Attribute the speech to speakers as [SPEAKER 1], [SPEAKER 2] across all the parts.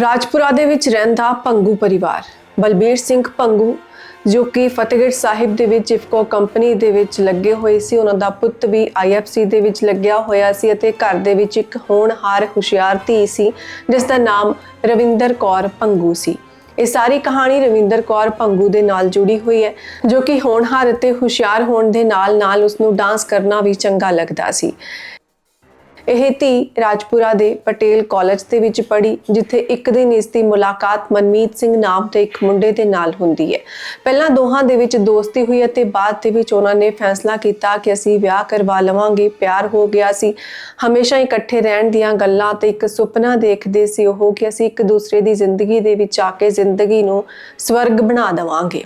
[SPEAKER 1] ਰਾਜਪੁਰਾ ਦੇ ਵਿੱਚ ਰਹਿੰਦਾ ਪੰਗੂ ਪਰਿਵਾਰ। ਬਲਬੀਰ ਸਿੰਘ ਪੰਗੂ, ਜੋ ਕਿ ਫਤਿਹਗੜ੍ਹ ਸਾਹਿਬ ਦੇ ਵਿੱਚ ਇਫਕੋ ਕੰਪਨੀ ਦੇ ਵਿੱਚ ਲੱਗੇ ਹੋਏ ਸੀ, ਉਹਨਾਂ ਦਾ ਪੁੱਤ ਵੀ ਆਈਐਫਸੀ ਦੇ ਵਿੱਚ ਲੱਗਿਆ ਹੋਇਆ ਸੀ ਅਤੇ ਘਰ ਦੇ ਵਿੱਚ ਇੱਕ ਹੋਣਹਾਰ ਹੁਸ਼ਿਆਰ ਧੀ ਸੀ, ਜਿਸ ਦਾ ਨਾਮ ਰਵਿੰਦਰ ਕੌਰ ਪੰਗੂ ਸੀ। ਇਹ ਸਾਰੀ ਕਹਾਣੀ ਰਵਿੰਦਰ ਕੌਰ ਪੰਗੂ ਦੇ ਨਾਲ ਜੁੜੀ ਹੋਈ ਹੈ, ਜੋ ਕਿ ਹੋਣਹਾਰ ਅਤੇ ਹੁਸ਼ਿਆਰ ਹੋਣ ਦੇ ਨਾਲ ਨਾਲ ਉਸ ਨੂੰ ਡਾਂਸ ਕਰਨਾ ਵੀ ਚੰਗਾ ਲੱਗਦਾ ਸੀ। ਇਹ ਧੀ ਰਾਜਪੁਰਾ ਦੇ ਪਟੇਲ ਕਾਲਜ ਦੇ ਵਿੱਚ ਪੜ੍ਹੀ, ਜਿੱਥੇ ਇੱਕ ਦਿਨ ਇਸ ਦੀ ਮੁਲਾਕਾਤ ਮਨਮੀਤ ਸਿੰਘ ਨਾਮ ਦੇ ਇੱਕ ਮੁੰਡੇ ਦੇ ਨਾਲ ਹੁੰਦੀ ਹੈ। ਪਹਿਲਾਂ ਦੋਹਾਂ ਦੇ ਵਿੱਚ ਦੋਸਤੀ ਹੋਈ ਅਤੇ ਬਾਅਦ ਦੇ ਵਿੱਚ ਉਹਨਾਂ ਨੇ ਫੈਸਲਾ ਕੀਤਾ ਕਿ ਅਸੀਂ ਵਿਆਹ ਕਰਵਾ ਲਵਾਂਗੇ, ਪਿਆਰ ਹੋ ਗਿਆ ਸੀ। ਹਮੇਸ਼ਾ ਇਕੱਠੇ ਰਹਿਣ ਦੀਆਂ ਗੱਲਾਂ ਤੇ ਇੱਕ ਸੁਪਨਾ ਦੇਖਦੇ ਸੀ ਉਹ ਕਿ ਅਸੀਂ ਇੱਕ ਦੂਸਰੇ ਦੀ ਜ਼ਿੰਦਗੀ ਦੇ ਵਿੱਚ ਆ ਕੇ ਜ਼ਿੰਦਗੀ ਨੂੰ ਸਵਰਗ ਬਣਾ ਦੇਵਾਂਗੇ।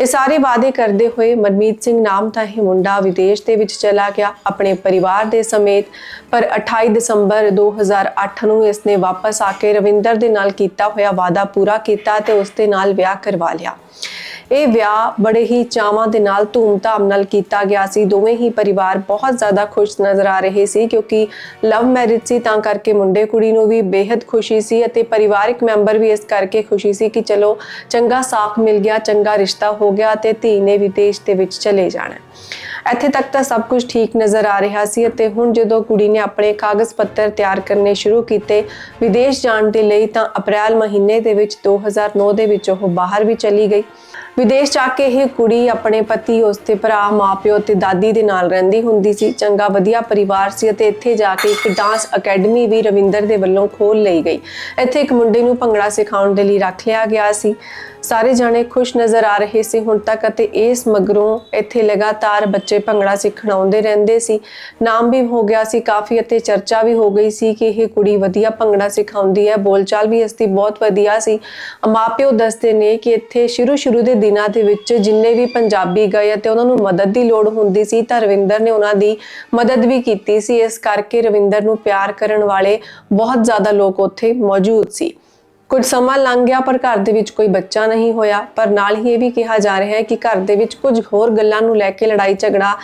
[SPEAKER 1] ਇਹ ਸਾਰੇ ਵਾਅਦੇ ਕਰਦੇ ਹੋਏ ਮਨਮੀਤ ਸਿੰਘ ਨਾਮ ਦਾ ਹੀ ਮੁੰਡਾ ਵਿਦੇਸ਼ ਦੇ ਵਿੱਚ ਚਲਾ ਗਿਆ, ਆਪਣੇ ਪਰਿਵਾਰ ਦੇ ਸਮੇਤ। ਪਰ 28 ਦਸੰਬਰ 2008 ਨੂੰ ਇਸਨੇ ਵਾਪਸ ਆ ਕੇ ਰਵਿੰਦਰ ਦੇ ਨਾਲ ਕੀਤਾ ਹੋਇਆ ਵਾਅਦਾ ਪੂਰਾ ਕੀਤਾ ਤੇ ਉਸ ਦੇ ਨਾਲ ਵਿਆਹ ਕਰਵਾ ਲਿਆ। ਇਹ ਵਿਆਹ ਬੜੇ ਹੀ ਚਾਵਾਂ ਦੇ ਨਾਲ, ਧੂਮਧਾਮ ਨਾਲ ਕੀਤਾ ਗਿਆ ਸੀ। ਦੋਵੇਂ ਹੀ ਪਰਿਵਾਰ ਬਹੁਤ ਜ਼ਿਆਦਾ ਖੁਸ਼ ਨਜ਼ਰ ਆ ਰਹੇ ਸੀ ਕਿਉਂਕਿ ਲਵ ਮੈਰਿਜ ਸੀ, ਤਾਂ ਕਰਕੇ ਮੁੰਡੇ ਕੁੜੀ ਨੂੰ ਵੀ ਬੇहद ਖੁਸ਼ੀ ਸੀ ਅਤੇ ਪਰਿਵਾਰਕ ਮੈਂਬਰ ਵੀ ਇਸ ਕਰਕੇ ਖੁਸ਼ੀ ਸੀ ਕਿ ਚਲੋ ਚੰਗਾ ਸਾਥ ਮਿਲ ਗਿਆ, ਚੰਗਾ ਰਿਸ਼ਤਾ ਹੋ ਗਿਆ ਤੇ ਧੀ ਨੇ ਵਿਦੇਸ਼ ਦੇ ਵਿੱਚ ਚਲੇ ਜਾਣਾ। ਇੱਥੇ ਤੱਕ ਤਾਂ ਸਭ ਕੁਝ ਠੀਕ ਨਜ਼ਰ ਆ ਰਿਹਾ ਸੀ ਅਤੇ ਹੁਣ ਜਦੋਂ ਕੁੜੀ ਨੇ ਆਪਣੇ ਕਾਗਜ਼ ਪੱਤਰ ਤਿਆਰ ਕਰਨੇ ਸ਼ੁਰੂ ਕੀਤੇ ਵਿਦੇਸ਼ ਜਾਣ ਦੇ ਲਈ, ਤਾਂ ਅਪ੍ਰੈਲ ਮਹੀਨੇ ਦੇ ਵਿੱਚ 2009 ਦੇ ਵਿੱਚ ਉਹ ਬਾਹਰ ਵੀ ਚਲੀ ਗਈ। ਵਿਦੇਸ਼ ਜਾ ਕੇ ਇਹ ਕੁੜੀ ਆਪਣੇ ਪਤੀ ਉਸਦੇ ਭਰਾ, ਮਾਪਿਓ ਤੇ ਦਾਦੀ ਦੇ ਨਾਲ ਰਹਿੰਦੀ ਹੁੰਦੀ ਸੀ। ਚੰਗਾ, ਵਧੀਆ ਪਰਿਵਾਰ ਸੀ ਅਤੇ ਇੱਥੇ ਜਾ ਕੇ ਇੱਕ ਡਾਂਸ ਅਕੈਡਮੀ ਵੀ ਰਵਿੰਦਰ ਦੇ ਵੱਲੋਂ ਖੋਲ ਲਈ ਗਈ। ਇੱਥੇ ਇੱਕ ਮੁੰਡੇ ਨੂੰ ਭੰਗੜਾ ਸਿਖਾਉਣ ਦੇ ਲਈ ਰੱਖ ਲਿਆ ਗਿਆ ਸੀ। ਸਾਰੇ ਜਾਣੇ ਖੁਸ਼ ਨਜ਼ਰ ਆ ਰਹੇ ਸੀ ਹੁਣ ਤੱਕ ਅਤੇ ਇਸ ਮਗਰੋਂ ਇੱਥੇ ਲਗਾਤਾਰ ਬੱਚੇ ਭੰਗੜਾ ਸਿੱਖਣ ਆਉਂਦੇ ਰਹਿੰਦੇ ਸੀ। ਨਾਮ ਵੀ ਹੋ ਗਿਆ ਸੀ ਕਾਫੀ ਅਤੇ ਚਰਚਾ ਵੀ ਹੋ ਗਈ ਸੀ ਕਿ ਇਹ ਕੁੜੀ ਵਧੀਆ ਭੰਗੜਾ ਸਿਖਾਉਂਦੀ ਹੈ। ਬੋਲਚਾਲ ਵੀ ਇਸ ਦੀ ਬਹੁਤ ਵਧੀਆ ਸੀ। ਮਾਪਿਓ ਦੱਸਦੇ ਨੇ ਕਿ ਇੱਥੇ ਸ਼ੁਰੂ ਸ਼ੁਰੂ ਦੇ ਦਿਨਾਂ ਦੇ ਵਿੱਚ ਜਿੰਨੇ ਵੀ ਪੰਜਾਬੀ ਗਏ ਅਤੇ ਉਹਨਾਂ ਨੂੰ ਮਦਦ ਦੀ ਲੋੜ ਹੁੰਦੀ ਸੀ ਤਾਂ ਰਵਿੰਦਰ ਨੇ ਉਹਨਾਂ ਦੀ ਮਦਦ ਵੀ ਕੀਤੀ ਸੀ। ਇਸ ਕਰਕੇ ਰਵਿੰਦਰ ਨੂੰ ਪਿਆਰ ਕਰਨ ਵਾਲੇ ਬਹੁਤ ਜ਼ਿਆਦਾ ਲੋਕ ਉੱਥੇ ਮੌਜੂਦ ਸੀ। ਕੁਝ ਸਮਾਂ ਲੰਘ ਗਿਆ, ਪਰ ਘਰ ਦੇ ਵਿੱਚ ਕੋਈ ਬੱਚਾ ਨਹੀਂ ਹੋਇਆ। ਪਰ ਨਾਲ ਹੀ ਇਹ ਵੀ ਕਿਹਾ ਜਾ ਰਿਹਾ ਹੈ ਕਿ ਘਰ ਦੇ ਵਿੱਚ ਕੁਝ ਹੋਰ ਗੱਲਾਂ ਨੂੰ ਲੈ ਕੇ ਲੜਾਈ ਝਗੜਾ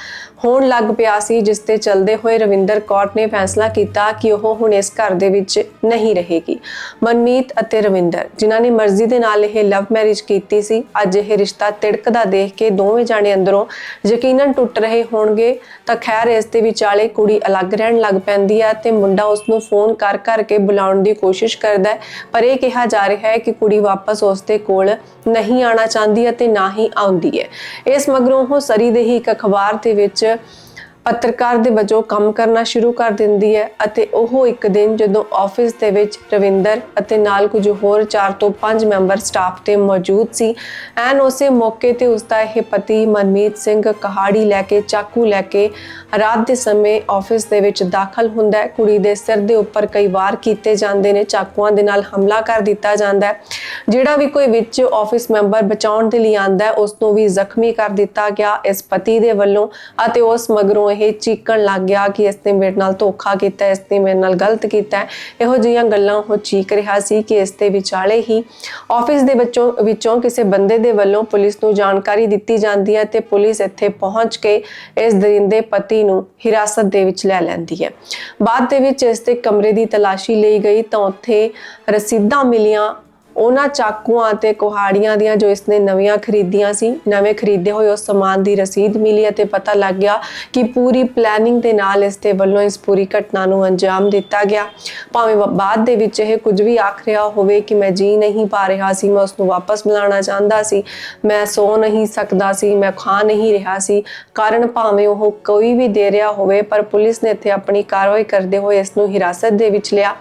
[SPEAKER 1] ਹੋਣ ਲੱਗ ਪਿਆ ਸੀ, ਜਿਸ ਤੇ ਚੱਲਦੇ ਹੋਏ ਰਵਿੰਦਰ ਕੌਰ ਨੇ ਫੈਸਲਾ ਕੀਤਾ ਕਿ ਉਹ ਹੁਣ ਇਸ ਘਰ ਦੇ ਵਿੱਚ ਨਹੀਂ ਰਹੇਗੀ। ਮਨਮੀਤ ਅਤੇ ਰਵਿੰਦਰ, ਜਿਨ੍ਹਾਂ ਨੇ ਮਰਜ਼ੀ ਦੇ ਨਾਲ ਇਹ ਲਵ ਮੈਰਿਜ ਕੀਤੀ ਸੀ, ਅੱਜ ਇਹ ਰਿਸ਼ਤਾ ਤਿੜਕਦਾ ਦੇਖ ਕੇ ਦੋਵੇਂ ਜਾਣੇ ਅੰਦਰੋਂ ਯਕੀਨਨ ਟੁੱਟ ਰਹੇ ਹੋਣਗੇ। ਤਾਂ ਖੈਰ, ਇਸ ਦੇ ਵਿਚਾਲੇ ਕੁੜੀ ਅਲੱਗ ਰਹਿਣ ਲੱਗ ਪੈਂਦੀ ਹੈ ਤੇ ਮੁੰਡਾ ਉਸ ਨੂੰ ਫੋਨ ਕਰ ਕਰਕੇ ਬੁਲਾਉਣ ਦੀ ਕੋਸ਼ਿਸ਼ ਕਰਦਾ ਹੈ। ਪਰ ਇਹ ਕਿਹਾ ਕਿਹਾ ਜਾ ਰਿਹਾ ਹੈ ਕਿ ਕੁੜੀ ਵਾਪਸ ਉਸ ਦੇ ਕੋਲ ਨਹੀਂ ਆਣਾ ਚਾਹੁੰਦੀ ਅਤੇ ਨਾ ਹੀ ਆਉਂਦੀ ਹੈ। ਇਸ ਮਗਰੋਂ ਉਹ ਸਰੀ ਦੇ ਹੀ ਇੱਕ ਅਖਬਾਰ ਦੇ ਵਿੱਚ ਪੱਤਰਕਾਰ ਦੇ ਵਜੋਂ ਕੰਮ ਕਰਨਾ ਸ਼ੁਰੂ ਕਰ ਦਿੰਦੀ ਹੈ ਅਤੇ ਉਹ ਇੱਕ ਦਿਨ ਜਦੋਂ ਆਫਿਸ ਦੇ ਵਿੱਚ ਰਵਿੰਦਰ ਅਤੇ ਨਾਲ ਕੁਝ ਹੋਰ 4 ਤੋਂ 5 ਮੈਂਬਰ ਸਟਾਫ ਤੇ ਮੌਜੂਦ ਸੀ, ਐਨ ਉਸੇ ਮੌਕੇ ਤੇ ਉਸ ਦਾ ਇਹ ਪਤੀ ਮਨਮੀਤ ਸਿੰਘ ਕਹਾੜੀ ਲੈ ਕੇ, ਚਾਕੂ ਲੈ ਕੇ ਰਾਤ ਦੇ ਸਮੇਂ ਆਫਿਸ ਦੇ ਵਿੱਚ ਦਾਖਲ ਹੁੰਦਾ ਹੈ। ਕੁੜੀ ਦੇ ਸਿਰ ਦੇ ਉੱਪਰ ਕਈ ਵਾਰ ਕੀਤੇ ਜਾਂਦੇ ਨੇ, ਚਾਕੂਆਂ ਦੇ ਨਾਲ ਹਮਲਾ ਕਰ ਦਿੱਤਾ ਜਾਂਦਾ ਹੈ। ਜਿਹੜਾ ਵੀ ਕੋਈ ਵਿੱਚ ਆਫਿਸ ਮੈਂਬਰ ਬਚਾਉਣ ਦੇ ਲਈ ਆਂਦਾ ਹੈ, ਉਸ ਨੂੰ ਵੀ ਜ਼ਖਮੀ ਕਰ ਦਿੱਤਾ ਗਿਆ ਇਸ ਪਤੀ ਦੇ ਵੱਲੋਂ ਅਤੇ ਉਸ ਮਗਰੋਂ ਇਹ ਚੀਕਣ ਲੱਗ ਗਿਆ ਕਿ ਇਸ ਨੇ ਮੇਰੇ ਨਾਲ ਧੋਖਾ ਕੀਤਾ, ਇਸ ਨੇ ਮੇਰੇ ਨਾਲ ਗਲਤ ਕੀਤਾ। ਇਹੋ ਜਿਹੀਆਂ ਗੱਲਾਂ ਉਹ ਚੀਕ ਰਿਹਾ ਸੀ ਕਿ ਇਸ ਦੇ ਵਿਚਾਲੇ ਹੀ ਆਫਿਸ ਦੇ ਵਿੱਚੋਂ ਵਿੱਚੋਂ ਕਿਸੇ ਬੰਦੇ ਦੇ ਵੱਲੋਂ ਪੁਲਿਸ ਨੂੰ ਜਾਣਕਾਰੀ ਦਿੱਤੀ ਜਾਂਦੀ ਹੈ ਤੇ ਪੁਲਿਸ ਇੱਥੇ ਪਹੁੰਚ ਕੇ ਇਸ ਦਰਿੰਦੇ ਪਤੀ ਨੂੰ ਹਿਰਾਸਤ ਦੇ ਵਿੱਚ ਲੈ ਲੈਂਦੀ ਹੈ। ਬਾਅਦ ਦੇ ਵਿੱਚ ਇਸ ਦੇ ਕਮਰੇ ਦੀ ਤਲਾਸ਼ੀ ਲਈ ਗਈ ਤਾਂ ਉੱਥੇ ਰਸੀਦਾਂ ਮਿਲੀਆਂ ਉਹਨਾਂ ਚਾਕੂਆਂ ਤੇ ਕੁਹਾੜੀਆਂ ਦੀਆਂ ਜੋ ਇਸਨੇ ਨਵੀਆਂ ਖਰੀਦੀਆਂ ਸੀ, ਨਵੇਂ ਖਰੀਦੇ ਹੋਏ ਉਸ ਸਮਾਨ ਦੀ ਰਸੀਦ ਮਿਲੀ ਅਤੇ ਪਤਾ ਲੱਗ ਗਿਆ ਕਿ ਪੂਰੀ ਪਲੈਨਿੰਗ ਦੇ ਨਾਲ ਇਸ ਦੇ ਵੱਲੋਂ ਇਸ ਪੂਰੀ ਘਟਨਾ ਨੂੰ ਅੰਜਾਮ ਦਿੱਤਾ ਗਿਆ। ਭਾਵੇਂ ਬਾਅਦ ਦੇ ਵਿੱਚ ਇਹ ਕੁਝ ਵੀ ਆਖ ਰਿਹਾ ਹੋਵੇ ਕਿ ਮੈਂ ਜੀ ਨਹੀਂ ਪਾ ਰਿਹਾ ਸੀ, ਮੈਂ ਉਸ ਨੂੰ ਵਾਪਸ ਮਿਲਾਉਣਾ ਚਾਹੁੰਦਾ ਸੀ, ਮੈਂ ਸੌ ਨਹੀਂ ਸਕਦਾ ਸੀ, ਮੈਂ ਖਾ ਨਹੀਂ ਰਿਹਾ ਸੀ, ਕਾਰਨ ਭਾਵੇਂ ਉਹ ਕੋਈ ਵੀ ਦੇ ਰਿਹਾ ਹੋਵੇ, ਪਰ ਪੁਲਿਸ ਨੇ ਇੱਥੇ ਆਪਣੀ ਕਾਰਵਾਈ ਕਰਦੇ ਹੋਏ ਇਸ ਨੂੰ ਹਿਰਾਸਤ ਦੇ ਵਿੱਚ ਲਿਆ।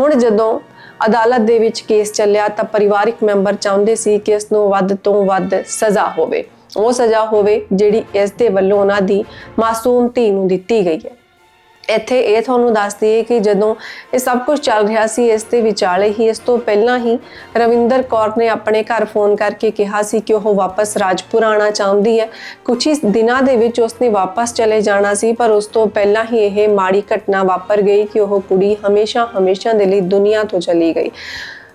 [SPEAKER 1] ਹੁਣ ਜਦੋਂ ਅਦਾਲਤ ਦੇ ਵਿੱਚ ਕੇਸ ਚੱਲਿਆ ਤਾਂ ਪਰਿਵਾਰਿਕ ਮੈਂਬਰ ਚਾਹੁੰਦੇ ਸੀ ਕਿ ਇਸ ਨੂੰ ਵੱਧ ਤੋਂ ਵੱਧ ਸਜ਼ਾ ਹੋਵੇ। ਉਹ ਸਜ਼ਾ ਹੋਵੇ ਜਿਹੜੀ ਇਸ ਦੇ ਵੱਲੋਂ ਉਹਨਾਂ ਦੀ ਮਾਸੂਮ ਧੀ ਨੂੰ ਦਿੱਤੀ ਗਈ ਹੈ। ਇੱਥੇ ਇਹ ਤੁਹਾਨੂੰ ਦੱਸ ਦਈਏ ਕਿ ਜਦੋਂ ਇਹ ਸਭ ਕੁਝ ਚੱਲ ਰਿਹਾ ਸੀ, ਇਸ ਦੇ ਵਿਚਾਲੇ ਹੀ, ਇਸ ਤੋਂ ਪਹਿਲਾਂ ਹੀ ਰਵਿੰਦਰ ਕੌਰ ਨੇ ਆਪਣੇ ਘਰ ਫੋਨ ਕਰਕੇ ਕਿਹਾ ਸੀ ਕਿ ਉਹ ਵਾਪਸ ਰਾਜਪੁਰ ਆਣਾ ਚਾਹੁੰਦੀ ਹੈ। ਕੁਝ ਹੀ ਦਿਨਾਂ ਦੇ ਵਿੱਚ ਉਸਨੇ ਵਾਪਸ ਚਲੇ ਜਾਣਾ ਸੀ, ਪਰ ਉਸ ਤੋਂ ਪਹਿਲਾਂ ਹੀ ਇਹ ਮਾੜੀ ਘਟਨਾ ਵਾਪਰ ਗਈ ਕਿ ਉਹ ਕੁੜੀ ਹਮੇਸ਼ਾ ਹਮੇਸ਼ਾ ਦੇ ਲਈ ਦੁਨੀਆ ਤੋਂ ਚਲੀ ਗਈ।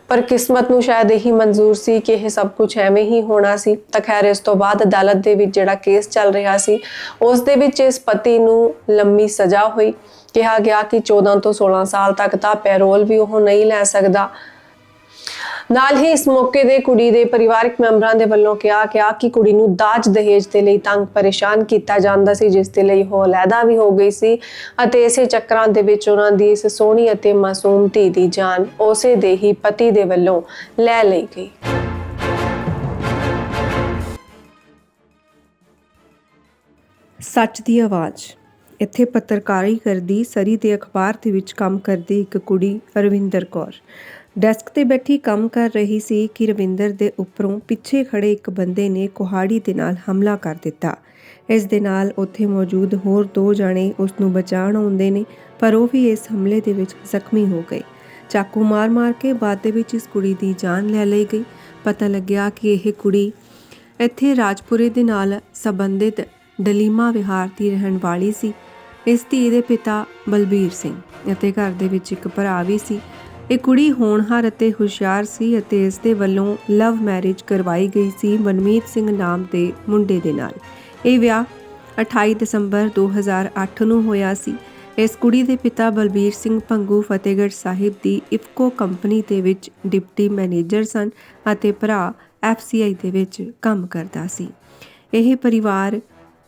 [SPEAKER 1] ਪਰ ਕਿਸਮਤ ਨੂੰ ਸ਼ਾਇਦ ਇਹੀ ਮਨਜ਼ੂਰ ਸੀ ਕਿ ਇਹ ਸਭ ਕੁਝ ਐਵੇਂ ਹੀ ਹੋਣਾ ਸੀ। ਤਾਂ ਖੈਰ, ਇਸ ਤੋਂ ਬਾਅਦ ਅਦਾਲਤ ਦੇ ਵਿੱਚ ਜਿਹੜਾ ਕੇਸ ਚੱਲ ਰਿਹਾ ਸੀ, ਉਸ ਦੇ ਵਿੱਚ ਇਸ ਪਤੀ ਨੂੰ ਲੰਮੀ ਸਜ਼ਾ ਹੋਈ। ਕਿਹਾ ਗਿਆ ਕਿ 14 ਤੋਂ 16 ਸਾਲ ਤੱਕ ਦਾ ਪੈਰੋਲ ਵੀ ਉਹ ਨਹੀਂ ਲੈ ਸਕਦਾ। ਨਾਲ ਹੀ ਇਸ ਮੌਕੇ ਦੇ ਕੁੜੀ ਦੇ ਪਰਿਵਾਰਕ ਮੈਂਬਰਾਂ ਦੇ ਵੱਲੋਂ ਕਿਹਾ ਗਿਆ ਕਿ ਕੁੜੀ ਨੂੰ ਦਾਜ ਦਹੇਜ ਦੇ ਲਈ ਤੰਗ ਪਰੇਸ਼ਾਨ ਕੀਤਾ ਜਾਂਦਾ ਸੀ, ਜਿਸ ਦੇ ਲਈ ਉਹ ਅਲੈਦਾ ਵੀ ਹੋ ਗਈ ਸੀ ਅਤੇ ਇਸੇ ਚੱਕਰਾਂ ਦੇ ਵਿੱਚ ਉਹਨਾਂ ਦੀ ਇਸ ਸੋਹਣੀ ਅਤੇ ਮਾਸੂਮ ਧੀ ਦੀ ਜਾਨ ਉਸੇ ਦੇ ਹੀ ਪਤੀ ਦੇ ਵੱਲੋਂ ਲੈ ਲਈ ਗਈ।
[SPEAKER 2] ਸੱਚ ਦੀ ਆਵਾਜ਼। ਇੱਥੇ ਪੱਤਰਕਾਰੀ ਕਰਦੀ ਸਰੀ ਦੇ ਅਖਬਾਰ ਦੇ ਵਿੱਚ ਕੰਮ ਕਰਦੀ ਇੱਕ ਕੁੜੀ ਰਵਿੰਦਰ ਕੌਰ। ਡੈਸਕ ਤੇ ਬੈਠੀ ਕੰਮ ਕਰ ਰਹੀ ਸੀ ਕਿ ਰਵਿੰਦਰ ਦੇ ਉੱਪਰੋਂ ਪਿੱਛੇ ਖੜੇ ਇੱਕ ਬੰਦੇ ਨੇ ਕੁਹਾੜੀ ਦੇ ਨਾਲ ਹਮਲਾ ਕਰ ਦਿੱਤਾ। ਇਸ ਦੇ ਨਾਲ ਉੱਥੇ ਮੌਜੂਦ ਹੋਰ ਦੋ ਜਣੇ ਉਸ ਨੂੰ ਬਚਾਉਣ ਆਉਂਦੇ ਨੇ, ਪਰ ਉਹ ਵੀ ਇਸ ਹਮਲੇ ਦੇ ਵਿੱਚ ਜ਼ਖਮੀ ਹੋ ਗਏ। ਚਾਕੂ ਮਾਰ-ਮਾਰ ਕੇ ਬਾਅਦ ਦੇ ਵਿੱਚ ਇਸ ਕੁੜੀ ਦੀ ਜਾਨ ਲੈ ਲਈ ਗਈ। ਪਤਾ ਲੱਗਿਆ ਕਿ ਇਹ ਕੁੜੀ ਇੱਥੇ ਰਾਜਪੁਰੇ ਦੇ ਨਾਲ ਸੰਬੰਧਿਤ ਡਲੀਮਾ ਵਿਹਾਰ ਦੀ ਰਹਿਣ ਵਾਲੀ ਸੀ। ਇਸ ਧੀ ਦੇ ਪਿਤਾ ਬਲਬੀਰ ਸਿੰਘ ਅਤੇ ਘਰ ਦੇ ਵਿੱਚ ਇੱਕ ਭਰਾ ਵੀ ਸੀ। ਇਹ ਕੁੜੀ ਹੋਣਹਾਰ ਅਤੇ ਹੁਸ਼ਿਆਰ ਸੀ ਅਤੇ ਇਸ ਦੇ ਵੱਲੋਂ ਲਵ ਮੈਰਿਜ ਕਰਵਾਈ ਗਈ ਸੀ ਮਨਮੀਤ ਸਿੰਘ ਨਾਮ ਦੇ ਮੁੰਡੇ ਦੇ ਨਾਲ। ਇਹ ਵਿਆਹ 28 ਦਸੰਬਰ 2008 ਨੂੰ ਹੋਇਆ ਸੀ। ਇਸ ਕੁੜੀ ਦੇ ਪਿਤਾ ਬਲਬੀਰ ਸਿੰਘ ਪੰਗੂ ਫਤਿਹਗੜ੍ਹ ਸਾਹਿਬ ਦੀ ਇਫਕੋ ਕੰਪਨੀ ਦੇ ਵਿੱਚ ਡਿਪਟੀ ਮੈਨੇਜਰ ਸਨ ਅਤੇ ਭਰਾ ਐਫਸੀਆਈ ਦੇ ਵਿੱਚ ਕੰਮ ਕਰਦਾ ਸੀ। ਇਹ ਪਰਿਵਾਰ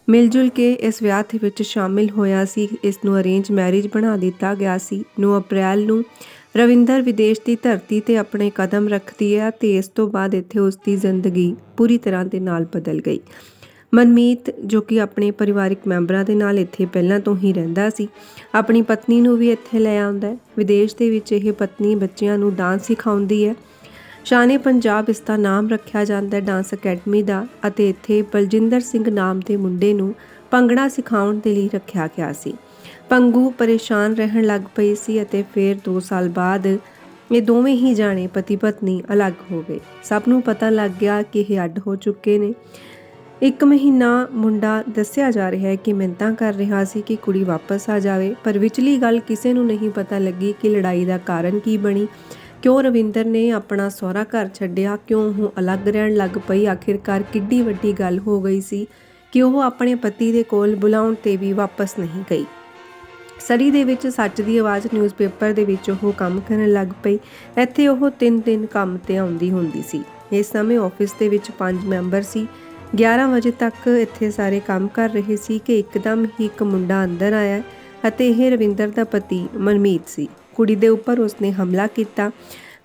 [SPEAKER 2] ਮਿਲ ਜੁਲ ਕੇ ਇਸ ਵਿਆਹ ਦੇ ਵਿੱਚ ਸ਼ਾਮਿਲ ਹੋਇਆ ਸੀ। ਇਸ ਨੂੰ ਅਰੇਂਜ ਮੈਰਿਜ ਬਣਾ ਦਿੱਤਾ ਗਿਆ ਸੀ। 9 ਅਪ੍ਰੈਲ ਨੂੰ ਰਵਿੰਦਰ ਵਿਦੇਸ਼ ਦੀ ਧਰਤੀ ਤੇ ਆਪਣੇ ਕਦਮ ਰੱਖਦੀ ਹੈ ਤੇ ਇਸ ਤੋਂ ਬਾਅਦ ਇੱਥੇ ਉਸ ਦੀ ਜ਼ਿੰਦਗੀ ਪੂਰੀ ਤਰ੍ਹਾਂ ਦੇ ਨਾਲ ਬਦਲ ਗਈ। ਮਨਮੀਤ, ਜੋ ਕਿ ਆਪਣੇ ਪਰਿਵਾਰਿਕ ਮੈਂਬਰਾਂ ਦੇ ਨਾਲ ਇੱਥੇ ਪਹਿਲਾਂ ਤੋਂ ਹੀ ਰਹਿੰਦਾ ਸੀ, ਆਪਣੀ ਪਤਨੀ ਨੂੰ ਵੀ ਇੱਥੇ ਲੈ ਆਉਂਦਾ ਹੈ। ਵਿਦੇਸ਼ ਦੇ ਵਿੱਚ ਇਹ ਪਤਨੀ ਬੱਚਿਆਂ ਨੂੰ ਡਾਂਸ ਸਿਖਾਉਂਦੀ ਹੈ। ਸ਼ਾਨੇ ਪੰਜਾਬ ਇਸ ਦਾ ਨਾਮ ਰੱਖਿਆ ਜਾਂਦਾ ਹੈ, ਡਾਂਸ ਅਕੈਡਮੀ ਦਾ ਅਤੇ ਇੱਥੇ ਬਲਜਿੰਦਰ ਸਿੰਘ ਨਾਮ ਦੇ ਮੁੰਡੇ ਨੂੰ ਭੰਗੜਾ ਸਿਖਾਉਣ ਦੇ ਲਈ ਰੱਖਿਆ ਗਿਆ ਸੀ। ਪੰਗੂ ਪਰੇਸ਼ਾਨ ਰਹਿਣ ਲੱਗ ਪਈ ਸੀ ਅਤੇ ਫਿਰ 2 ਸਾਲ ਬਾਅਦ ਇਹ ਦੋਵੇਂ ਹੀ ਜਾਣੇ ਪਤੀ ਪਤਨੀ ਅਲੱਗ ਹੋ ਗਏ। ਸਭ ਨੂੰ ਪਤਾ ਲੱਗ ਗਿਆ ਕਿ ਇਹ ਅੱਡ ਹੋ ਚੁੱਕੇ ਨੇ। ਇੱਕ ਮਹੀਨਾ ਮੁੰਡਾ ਦੱਸਿਆ ਜਾ ਰਿਹਾ ਹੈ ਕਿ ਮਿੰਤਾਂ ਕਰ ਰਿਹਾ ਸੀ ਕਿ ਕੁੜੀ ਵਾਪਸ ਆ ਜਾਵੇ, ਪਰ ਵਿਚਲੀ ਗੱਲ ਕਿਸੇ ਨੂੰ ਨਹੀਂ ਪਤਾ ਲੱਗੀ ਕਿ ਲੜਾਈ ਦਾ ਕਾਰਨ ਕੀ ਬਣੀ। ਕਿਉਂ ਰਵਿੰਦਰ ਨੇ ਆਪਣਾ ਸਹੁਰਾ ਘਰ ਛੱਡਿਆ? ਕਿਉਂ ਉਹ ਅਲੱਗ ਰਹਿਣ ਲੱਗ ਪਈ? ਆਖਿਰਕਾਰ ਕਿੱਡੀ ਵੱਡੀ ਗੱਲ ਹੋ ਗਈ ਸੀ ਕਿ ਉਹ ਆਪਣੇ ਪਤੀ ਦੇ ਕੋਲ ਬੁਲਾਉਣ ਤੇ ਵੀ ਵਾਪਸ ਨਹੀਂ ਗਈ। ਸਰੀ ਦੇ ਵਿੱਚ ਸੱਚ ਦੀ ਆਵਾਜ਼ ਨਿਊਜ਼ਪੇਪਰ ਦੇ ਵਿੱਚ ਉਹ ਕੰਮ ਕਰਨ ਲੱਗ ਪਈ। ਇੱਥੇ ਉਹ ਤਿੰਨ ਦਿਨ ਕੰਮ ਤੇ ਆਉਂਦੀ ਹੁੰਦੀ ਸੀ। ਇਸ ਸਮੇਂ ਆਫਿਸ ਦੇ ਵਿੱਚ ਪੰਜ ਮੈਂਬਰ ਸੀ। 11 ਵਜੇ ਤੱਕ ਇੱਥੇ ਸਾਰੇ ਕੰਮ ਕਰ ਰਹੇ ਸੀ ਕਿ ਇੱਕਦਮ ਹੀ ਇੱਕ ਮੁੰਡਾ ਅੰਦਰ ਆਇਆ ਅਤੇ ਇਹ ਰਵਿੰਦਰ ਦਾ ਪਤੀ ਮਨਮੀਤ ਸੀ। ਕੁੜੀ ਦੇ ਉੱਪਰ ਉਸਨੇ ਹਮਲਾ ਕੀਤਾ।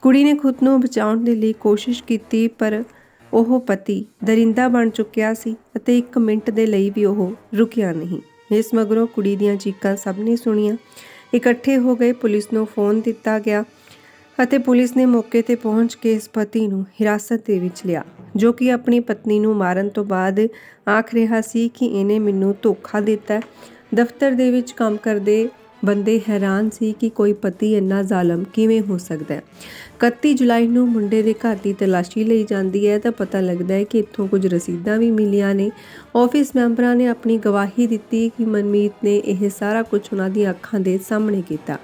[SPEAKER 2] ਕੁੜੀ ਨੇ ਖੁਦ ਨੂੰ ਬਚਾਉਣ ਦੇ ਲਈ ਕੋਸ਼ਿਸ਼ ਕੀਤੀ, ਪਰ ਉਹ ਪਤੀ ਦਰਿੰਦਾ ਬਣ ਚੁੱਕਿਆ ਸੀ ਅਤੇ 1 ਮਿੰਟ ਦੇ ਲਈ ਵੀ ਉਹ ਰੁਕਿਆ ਨਹੀਂ। ਇਸ ਮਗਰੋਂ ਕੁੜੀ ਦੀਆਂ ਚੀਕਾਂ ਸਭ ਨੇ ਸੁਣੀਆਂ। ਇਕੱਠੇ ਹੋ ਗਏ, ਪੁਲਿਸ ਨੂੰ ਫੋਨ ਦਿੱਤਾ ਗਿਆ ਅਤੇ ਪੁਲਿਸ ਨੇ ਮੌਕੇ ਤੇ ਪਹੁੰਚ ਕੇ ਇਸ ਪਤੀ ਨੂੰ ਹਿਰਾਸਤ ਦੇ ਵਿੱਚ ਲਿਆ, ਜੋ ਕਿ ਆਪਣੀ ਪਤਨੀ ਨੂੰ ਮਾਰਨ ਤੋਂ ਬਾਅਦ ਆਖ ਰਿਹਾ ਸੀ ਕਿ ਇਹਨੇ ਮੈਨੂੰ ਧੋਖਾ ਦਿੱਤਾ। ਦਫ਼ਤਰ ਦੇ ਵਿੱਚ ਕੰਮ ਕਰਦੇ ਬੰਦੇ ਹੈਰਾਨ ਸੀ ਕਿ ਕੋਈ ਪਤੀ ਇੰਨਾ ਜ਼ਾਲਮ ਕਿਵੇਂ ਹੋ ਸਕਦਾ ਹੈ। 31 ਜੁਲਾਈ ਨੂੰ ਮੁੰਡੇ ਦੇ ਘਰ ਦੀ ਤਲਾਸ਼ੀ ਲਈ ਜਾਂਦੀ ਹੈ ਤਾਂ ਪਤਾ ਲੱਗਦਾ ਹੈ ਕਿ ਇੱਥੋਂ ਕੁਝ ਰਸੀਦਾਂ ਵੀ ਮਿਲੀਆਂ ਨੇ। ਆਫਿਸ ਮੈਂਬਰਾਂ ਨੇ ਆਪਣੀ ਗਵਾਹੀ ਦਿੱਤੀ ਕਿ ਮਨਮੀਤ ਨੇ ਇਹ ਸਾਰਾ ਕੁਝ ਉਹਨਾਂ ਦੀਆਂ ਅੱਖਾਂ ਦੇ ਸਾਹਮਣੇ ਕੀਤਾ।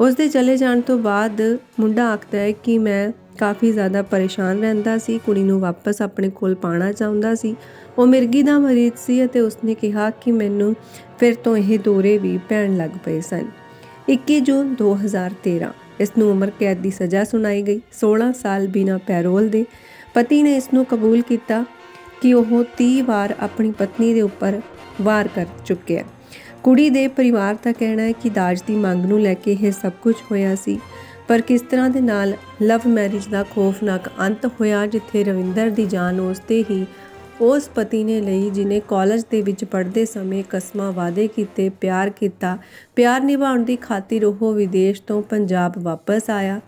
[SPEAKER 2] ਉਸ ਦੇ ਚਲੇ ਜਾਣ ਤੋਂ ਬਾਅਦ ਮੁੰਡਾ ਆਖਦਾ ਹੈ ਕਿ ਮੈਂ ਕਾਫੀ ਜ਼ਿਆਦਾ ਪਰੇਸ਼ਾਨ ਰਹਿੰਦਾ ਸੀ, ਕੁੜੀ ਨੂੰ ਵਾਪਸ ਆਪਣੇ ਕੋਲ ਪਾਣਾ ਚਾਹੁੰਦਾ ਸੀ। ਉਹ ਮਿਰਗੀ ਦਾ ਮਰੀਜ਼ ਸੀ ਅਤੇ ਉਸਨੇ ਕਿਹਾ ਕਿ ਮੈਨੂੰ ਫਿਰ ਤੋਂ ਇਹ ਦੌਰੇ ਵੀ ਪੈਣ ਲੱਗ ਪਏ ਸਨ। 21 ਜੂਨ 2013 ਇਸ ਨੂੰ ਉਮਰ ਕੈਦ ਦੀ ਸਜ਼ਾ ਸੁਣਾਈ ਗਈ। 16 ਸਾਲ ਬਿਨਾ ਪੈਰੋਲ ਦੇ ਪਤੀ ਨੇ ਇਸ ਨੂੰ ਕਬੂਲ ਕੀਤਾ ਕਿ ਉਹ 30 ਵਾਰ ਆਪਣੀ ਪਤਨੀ ਦੇ ਉੱਪਰ ਵਾਰ ਕਰ ਚੁੱਕਿਆ ਕੁੜੀ ਦੇ ਪਰਿਵਾਰ ਦਾ ਕਹਿਣਾ ਹੈ ਕਿ ਦਾਜ ਦੀ ਮੰਗ ਨੂੰ ਲੈ ਕੇ ਇਹ ਸਭ ਕੁਝ ਹੋਇਆ ਸੀ। ਪਰ ਕਿਸ ਤਰ੍ਹਾਂ ਦੇ ਨਾਲ ਲਵ ਮੈਰਿਜ ਦਾ ਖੌਫਨਾਕ ਅੰਤ ਹੋਇਆ ਜਿੱਥੇ ਰਵਿੰਦਰ ਦੀ ਜਾਨ ਉਸ ਤੇ ਹੀ, ਉਸ ਪਤੀ ਨੇ ਲਈ ਜਿਨੇ ਕਾਲਜ ਦੇ ਵਿੱਚ ਪੜ੍ਹਦੇ ਸਮੇਂ ਕਸਮਾਂ ਵਾਅਦੇ ਕੀਤੇ, ਪਿਆਰ ਕੀਤਾ, ਪਿਆਰ ਨਿਭਾਉਣ ਦੀ ਖਾਤਰ ਉਹ ਵਿਦੇਸ਼ ਤੋਂ ਪੰਜਾਬ ਵਾਪਸ ਆਇਆ।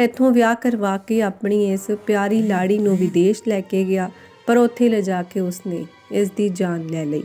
[SPEAKER 2] ਇੱਥੋਂ ਵਿਆਹ ਕਰਵਾ ਕੇ ਆਪਣੀ ਇਸ ਪਿਆਰੀ ਲਾੜੀ ਨੂੰ ਵਿਦੇਸ਼ ਲੈ ਕੇ ਗਿਆ, ਪਰ ਉੱਥੇ ਲਿਜਾ ਕੇ ਉਸਨੇ ਇਸ ਦੀ ਜਾਨ ਲੈ ਲਈ।